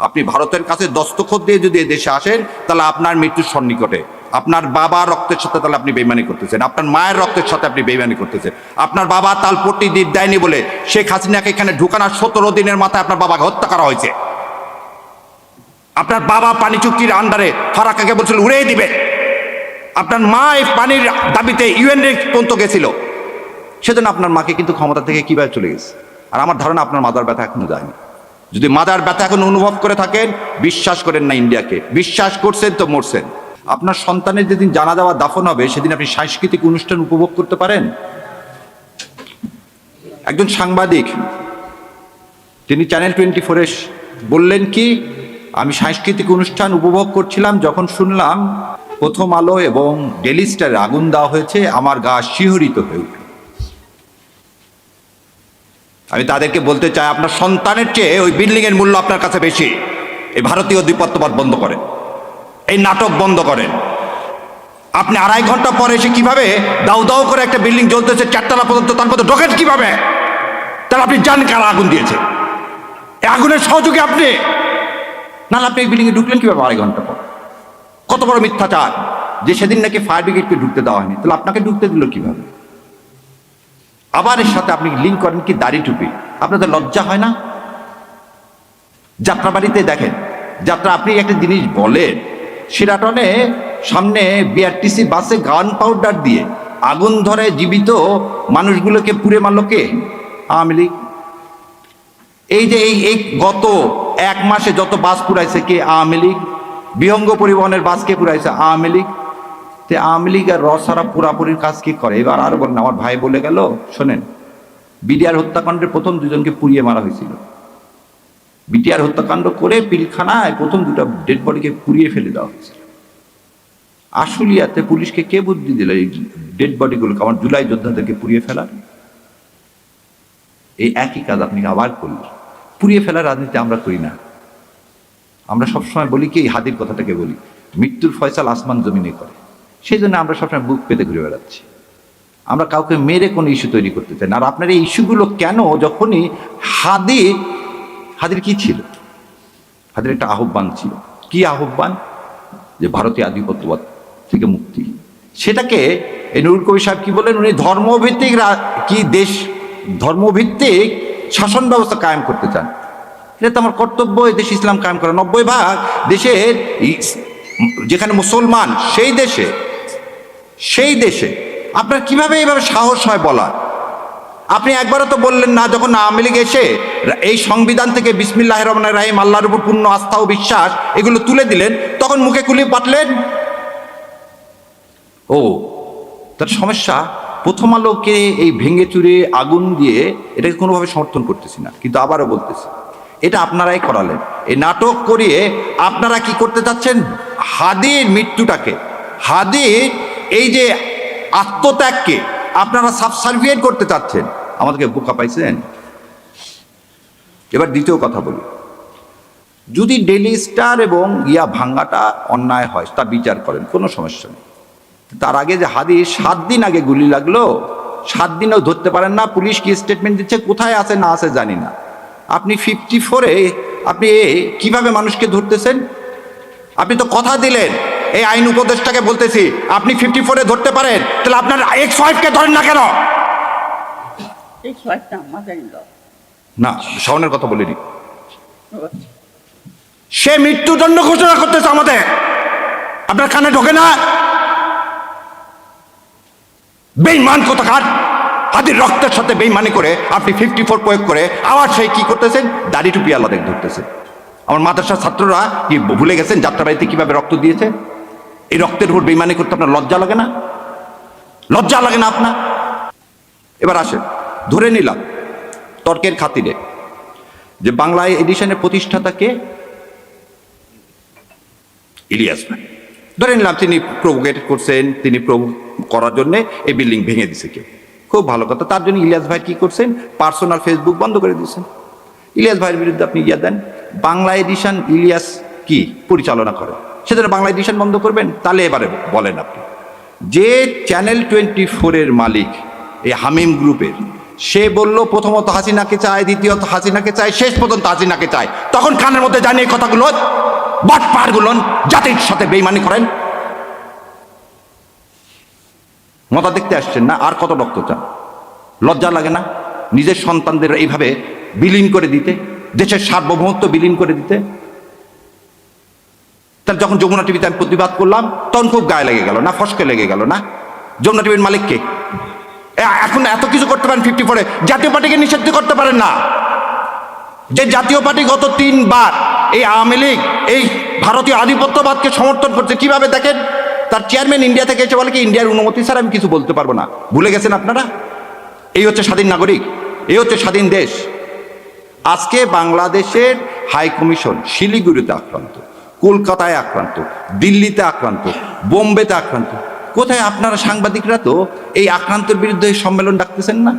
আপনি ভারতের কাছে দস্তখত দিয়ে যদি দেশে আসেন, তাহলে আপনার মৃত্যুর সন্নিকটে। আপনার বাবা রক্তের সাথে তাহলে আপনি বেইমানি করতেছেন। আপনার মায়ের রক্তের সাথে আপনি বেইমানি করতেছেন। আপনার বাবা তালপট্টি দ্বীপ দেয়নি বলে শেখ হাসিনাকে এখানে ঢুকানোর সতেরো দিনের মাথায় আপনার বাবাকে হত্যা করা হয়েছে। আপনার বাবা পানি চুক্তির আন্ডারে ফারাকাকে বলছিল, উড়িয়ে দিবে আপনার মা এই পানির দাবিতে ইউএন পর্যন্ত গেছিল। সেজন্য আপনার মাকে কিন্তু ক্ষমতা থেকে কীভাবে চলে গেছে? আর আমার ধারণা আপনার মাদার ব্যথা এখনও যায়নি। যদি মাদার ব্যথা এখন অনুভব করে থাকেন, বিশ্বাস করেন না ইন্ডিয়াকে। বিশ্বাস করছেন তো মরছেন। আপনার সন্তানের যেদিন জানা যাওয়া দাফন হবে, সেদিন আপনি সাংস্কৃতিক অনুষ্ঠান উপভোগ করতে পারেন। একজন সাংবাদিক, তিনি চ্যানেল টোয়েন্টি ফোরে বললেন কি, আমি সাংস্কৃতিক অনুষ্ঠান উপভোগ করছিলাম যখন শুনলাম প্রথম আলো এবং ডেলি স্টারে আগুন দেওয়া হয়েছে, আমার গা শিহরিত হয়ে উঠল। আমি তাদেরকে বলতে চাই, আপনার সন্তানের চেয়ে ওই বিল্ডিং এর মূল্য আপনার কাছে বেশি। এই ভারতীয় দ্বিপত্ববাদ বন্ধ করেন। এই নাটক বন্ধ করেন। আপনি আড়াই ঘণ্টা পরে এসে কীভাবে দাউ দাউ করে একটা বিল্ডিং জ্বলতেছে, চারতলা পর্যন্ত তার মধ্যে ঢোকেন কীভাবে? তাহলে আপনি জান কারা আগুন দিয়েছে। এই আগুনের সহযোগী আপনি। নাহলে আপনি এই বিল্ডিংয়ে ঢুকলেন কীভাবে আড়াই ঘণ্টা পর? কত বড় মিথ্যাচার। যে সেদিন নাকি ফায়ার ব্রিগেডকে ঢুকতে দেওয়া হয়নি। তাহলে আপনাকে ঢুকতে দিল কীভাবে? আবার এর সাথে আপনি লিঙ্ক করেন কি দাড়ি টুপি? আপনাদের লজ্জা হয় না? যাত্রাবাড়িতে দেখেন, যাত্রা আপনি একটা জিনিস বলেন, সিরাটনে সামনে বিআরটিসি বাসে গান পাউডার দিয়ে আগুন ধরে জীবিত মানুষগুলোকে পুড়ে মারল কে? আওয়ামী লীগ। এই যে এই এই গত এক মাসে যত বাস পুরাইছে কে? আওয়ামী লীগ। বিহঙ্গ পরিবহনের বাস কে পুরাইছে আওয়ামী লীগ। তে আওয়ামী লীগ আর রসারা পুরাপুরির কাজ কি করে? এবার আরও বলেন, আমার ভাই বলে গেল, শোনেন বিডিআর হত্যাকাণ্ডের প্রথম দুজনকে পুড়িয়ে মারা হয়েছিল। বিটিআর হত্যাকাণ্ড করে পিলখানায় প্রথম দুটো ডেড বডিকে পুড়িয়ে ফেলে দেওয়া হয়েছিল। আশুলিয়াতে পুলিশকে কে বুদ্ধি দিল এই ডেড বডিগুলোকে আমার জুলাই যোদ্ধাদেরকে পুড়িয়ে ফেলার। এই একই কাজ আপনি আবার করলেন। পুড়িয়ে ফেলার রাজনীতি আমরা করি না। আমরা সবসময় বলি কি, এই হাদির কথাটাকে বলি, মৃত্যুর ফয়সাল আসমান জমিনে করে। সেই জন্য আমরা সবসময় বুক পেতে ঘুরে বেড়াচ্ছি। আমরা কাউকে মেরে কোনো ইস্যু তৈরি করতে চাই না। আর আপনার এই ইস্যুগুলো কেন যখনই হাদি, হাদির কি ছিল? হাদির একটা আহ্বান ছিল। কি আহ্বান? যে ভারতীয় আধিপত্যবাদ থেকে মুক্তি। সেটাকে এই নুরুল কবি সাহেব কি বলেন উনি ধর্মভিত্তিক কি দেশ, ধর্মভিত্তিক শাসন ব্যবস্থা কায়েম করতে চান। এটা তো আমার কর্তব্য দেশ ইসলাম কায়েম করা। নব্বই ভাগ দেশের যেখানে মুসলমান, সেই দেশে সেই দেশে। আপনার কীভাবে এইভাবে সাহস হয় বলা আপনি একবারও তো বললেন না, যখন আওয়ামী লীগ এসে এই সংবিধান থেকে বিসমিল্লাহ রহমান রাহিম আল্লাহর উপর পূর্ণ আস্থা ও বিশ্বাস এগুলো তুলে দিলেন, তখন মুখে কুলিয়ে পাঠলেন ও, তার সমস্যা, প্রথম আলোকে এই ভেঙে চুরে আগুন দিয়ে এটাকে কোনোভাবে সমর্থন করতেছি না, কিন্তু আবারও বলতেছি, এটা আপনারাই করালেন। এই নাটক করিয়ে আপনারা কি করতে চাচ্ছেন? হাদির মৃত্যুটাকে, হাদির এই যে আত্মত্যাগকে আপনারা সাবসার্ভিয়েট করতে চাচ্ছেন, আমাদেরকে বোকা পাইছেন? এবার দ্বিতীয় কথা বলি। যদি ডেলি স্টার এবং ইয়া ভাঙ্গাটা অন্যায় হয়, তা বিচার করেন, কোনো সমস্যা নেই। তার আগে যে হাদি সাত দিন আগে গুলি লাগল, সাত দিনেও ধরতে পারেন না, পুলিশ কি স্টেটমেন্ট দিচ্ছে, কোথায় আছে, না আছে জানি না। আপনি ফিফটি ফোরে আপনি কীভাবে মানুষকে ধরতেছেন? আপনি তো কথা দিলেন। এই আইন উপদেষ্টাকে বলতেছি আপনি ফিফটি ফোরে ধরতে পারেন তাহলে আপনার এক্স ওয়াইফকে ধরেন না কেন? না। শাওনের কথা বলিনি। সে মৃত্যুদণ্ড ঘোষণা করতেছে আমাদের। আপনার কানে ঢোকে না? বেইমান কোথাকার? হাতির রক্তের সাথে বেইমানি করে আপনি ফিফটি ফোর প্রয়োগ করে আবার সেই কি করতেছেন? দাড়ি টুপি আলাদা ধরতেছেন। আমার মাদ্রাসার ছাত্ররা কি ভুলে গেছেন? যাত্রাবাড়িতে কীভাবে রক্ত দিয়েছে? এই রক্তের উপর বেইমানি করতে আপনার লজ্জা লাগে না? লজ্জা লাগে না আপনার? এবার আসেন, ধরে নিলাম, তর্কের খাতিরে, যে বাংলা এডিশনের প্রতিষ্ঠাতাকে ইলিয়াস ভাই। ধরে নিলাম, তিনি প্রভোকেট করছেন, তিনি প্রভু করার জন্য এই বিল্ডিং ভেঙে দিছে কেউ। খুব ভালো কথা, তার জন্য ইলিয়াস ভাই কি করছেন? পার্সোনাল ফেসবুক বন্ধ করে দিয়েছেন। ইলিয়াস ভাইয়ের বিরুদ্ধে আপনি ইয়া দেন, বাংলা এডিশন ইলিয়াস কি পরিচালনা করে? সেজন্য বাংলা এডিশন বন্ধ করবেন, তাহলে এবারে বলেন আপনি। যে চ্যানেল টোয়েন্টি ফোরের মালিক, এই হামিম গ্রুপের, সে বলল, প্রথমত হাসিনাকে চায়, দ্বিতীয়ত হাসিনাকে চায়, শেষ পর্যন্ত হাসিনাকে চায়। তখন কানের মধ্যে জানি এই কথাগুলো পারগুলো জাতির সাথে বেইমানি করেন। মতা দেখতে আসছেন না, আর কত রক্ত চান? লজ্জা লাগে না? নিজের সন্তানদের এইভাবে বিলীন করে দিতে, দেশের সার্বভৌমত্ব বিলীন করে দিতে? তার যখন যমুনা টিভিতে আমি প্রতিবাদ করলাম, তখন খুব গায়ে লেগে গেল না, ফসকে লেগে গেল না? যমুনা টিভির মালিককে এখন এত কিছু করতে পারেন ফিফটি ফোরে জাতীয় পার্টিকে নিষিদ্ধ করতে পারেন না। যে জাতীয় পার্টি গত তিনবার এই আওয়ামী লীগ, এই ভারতীয় আধিপত্যবাদকে সমর্থন করছে, কীভাবে দেখেন? তার চেয়ারম্যান ইন্ডিয়া থেকে এসে বলে কি ইন্ডিয়ার অনুমতি স্যার আমি কিছু বলতে পারব না। ভুলে গেছেন আপনারা? এই হচ্ছে স্বাধীন নাগরিক, এই হচ্ছে স্বাধীন দেশ। আজকে বাংলাদেশের হাই কমিশন শিলিগুড়িতে আক্রান্ত। কলকাতায় আক্রান্ত, দিল্লিতে আক্রান্ত, বোম্বেতে আক্রান্ত। কোথায় আপনারা সাংবাদিকরা তো এই আক্রান্তের বিরুদ্ধে সম্মেলন ডাকতেছেন না?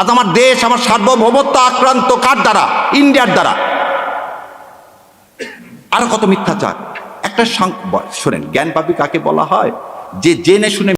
আজ আমার দেশ, আমার সার্বভৌমত্ব আক্রান্ত কার দ্বারা? ইন্ডিয়ার দ্বারা। আর কত মিথ্যাচার? একটা শোনেন জ্ঞান পাপি কাকে বলা হয়? যে জেনে শুনে